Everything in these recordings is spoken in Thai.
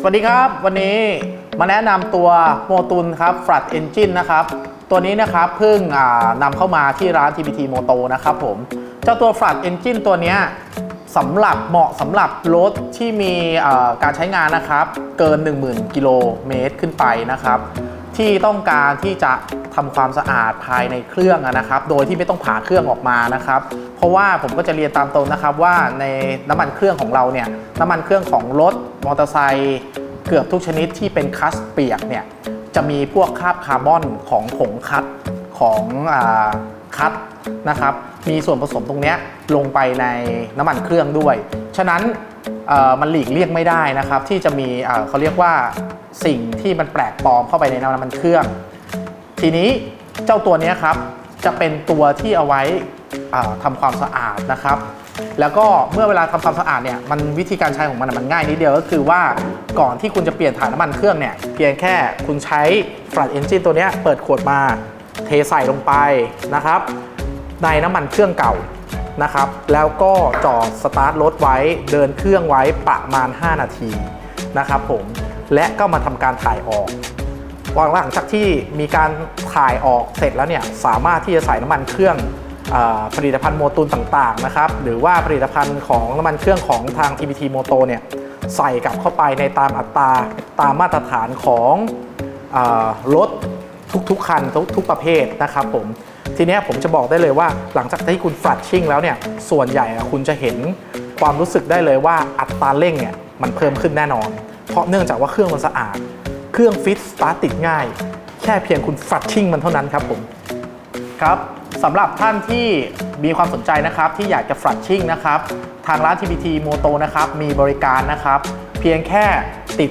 สวัสดีครับวันนี้มาแนะนำตัวโมตุนครับ Flat Engine นะครับ ตัวนี้นะครับเพิ่งอ่านำเข้ามาที่ร้าน TBT Moto นะครับผมเจ้าตัว Flat Engine ตัวนี้สำหรับเหมาะสำหรับรถที่มีการใช้งานนะครับ เกิน 10,000 กิโลเมตรขึ้นไปนะครับ ที่ต้องการที่จะทำความสะอาดภายในเครื่องนะครับ โดยที่ไม่ต้องผ่าเครื่องออกมานะครับ เพราะว่าผมก็จะเรียนตามตรงนะครับว่าในน้ำมันเครื่องของเราเนี่ยน้ำมันเครื่องของรถมอเตอร์ไซค์เกือบทุกชนิดที่เป็นคัสเปียกเนี่ยจะมีพวกคราบคาร์บอนของผงคัดของอาคัดนะครับ มีส่วนผสมตรงนี้ลงไปในน้ำมันเครื่องด้วย ฉะนั้นมันหลีกเลี่ยงไม่ได้นะครับ ที่จะมีอ่อเขาเรียกว่า สิ่งที่มันแปลกปลอมเข้าไปในน้ำมันเครื่อง ทีนี้เจ้าตัวนี้ครับจะเป็นตัวที่เอาไว้ทำาความสะอาดนะครับ แล้วก็เมื่อเวลาทำความสะอาดเนี่ยมันวิธีการใช้ของมันมันง่ายนิดเดียวก็คือว่าก่อนที่คุณจะเปลี่ยนถ่ายน้ำมันเครื่องเนี่ยเพียงแค่คุณใช้ Flat Engine ตัวนี้เปิดขวดมาเทใส่ลงไปนะครับ ในน้ำมันเครื่องเก่านะครับ แล้วก็จอดสตาร์ทรถไว้เดินเครื่องไว้ประมาณ 5 นาทีนะครับผม และก็มาทำการถ่ายออกหลังจากที่มีการถ่ายออกเสร็จแล้วเนี่ยสามารถที่จะใส่น้ำมันเครื่องอผลิตภัณฑ์โมตูนต่างๆนะครับหรือว่าผลิตภัณฑ์ของน้ำมันเครื่องของทาง TPT Moto เนี่ยใส่กลับเข้าไปในตามอัตราตามมาตรฐานของอรถทุกๆคันทุกทุกประเภทนะครับผมทีนี้ผมจะบอกได้เลยว่าหลังจากที่คุณฟลัดชิ่งแล้วเนี่ยส่วนใหญ่คุณจะเห็นความรู้สึกได้เลยว่าอัตราเร่งเนี่ยมันเพิ่มขึ้นแน่นอน เพราะเนื่องจากว่าเครื่องมันสะอาด เครื่องฟิตสตาร์ติดง่าย แค่เพียงคุณฟัดชิ่งมันเท่านั้นครับผม ครับสำหรับท่านที่มีความสนใจนะครับ ที่อยากจะฟลัดชิ่งนะครับ ทางร้าน TPT Moto นะครับ มีบริการนะครับ เพียงแค่ติด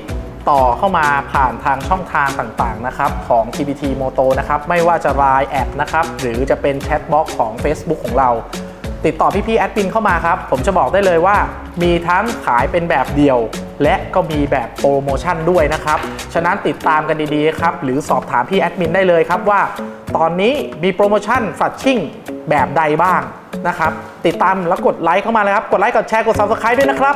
ต่อเข้ามาผ่านทางช่องทางต่างๆนะครับของ TPT Moto นะครับ ไม่ว่าจะ Line แอดนะครับ หรือจะเป็นแชทบ็อกของ Facebook ของเรา ติดต่อพี่ๆแอดมินเข้ามาครับ ผมจะบอกได้เลยว่า มีทั้งขายเป็นแบบเดียว และก็มีแบบโปรโมชั่นด้วยนะครับ ฉะนั้นติดตามกันดีๆครับ หรือสอบถามพี่แอดมินได้เลยครับว่า ตอนนี้มีโปรโมชั่นฟัดชิ่งแบบใดบ้างนะครับ ติดตามแล้วกดไลค์เข้ามาเลยครับ กดไลค์ กดแชร์ กด subscribe ด้วยนะครับ